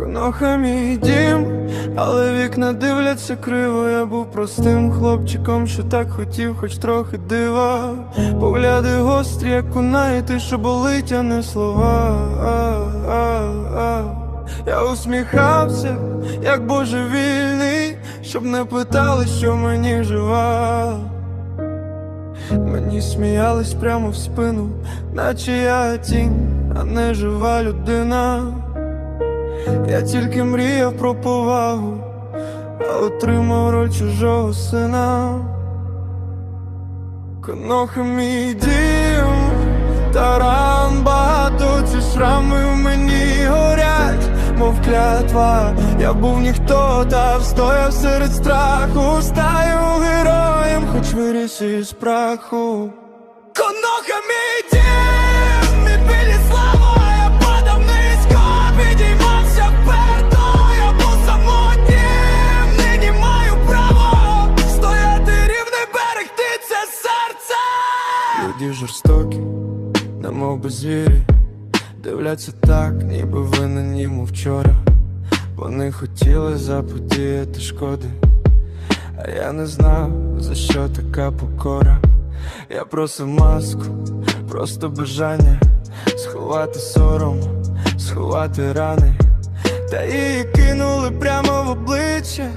Коноха мій дім, але вікна дивляться криво. Я був простим хлопчиком, що так хотів, хоч трохи дива. Погляди гострі, як кунаєте, що болить, а не слова. А, а, а. Я усміхався, як божевільний, щоб не питали, що мені жива. Мені сміялись прямо в спину, наче я тінь, а не жива людина. Я тільки мріяв про повагу, а отримав роль чужого сина. Коноха мій дім, таран багато, ці шрами в мені горять, мов клятва. Я був ніхто, та встояв серед страху, стаю героєм, хоч виріс із праху. Коноха мій жорстокі, немов би звірі, дивляться так, ніби винен йому вчора. Вони хотіли заподіяти шкоди, а я не знав, за що така покора. Я просив маску, просто бажання сховати сором, сховати рани, та її кинули прямо в обличчя,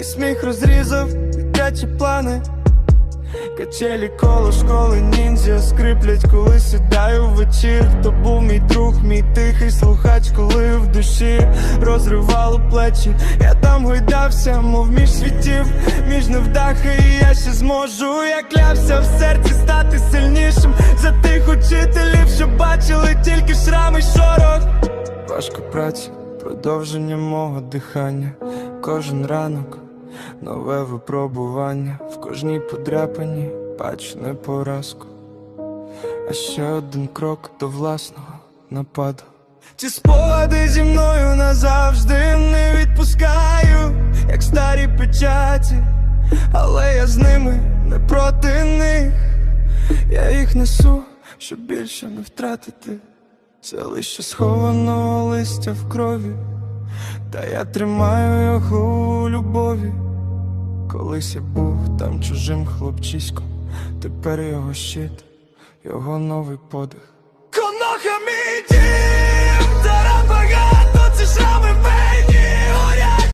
і сміх розрізав дитячі плани. Качелі коло школи ніндзя скриплять, коли сідаю в вечір. То був мій друг, мій тихий слухач, коли в душі розривало плечі. Я там гойдався, мов між світів, між невдахи, і я ще зможу. Я клявся в серці стати сильнішим за тих учителів, що бачили тільки шрами й шорох. Важко праця, продовження мого дихання, кожен ранок. Нове випробування в кожній подряпані бачу не поразку, а ще один крок до власного нападу. Ці спогади зі мною назавжди не відпускаю, як старі печаті, але я з ними не проти них. Я їх несу, щоб більше не втратити. Це лише схованого листя в крові. Та я тримаю його у любові. Колись я був там чужим хлопчиськом, тепер його щит, його новий подих. Коноха мій!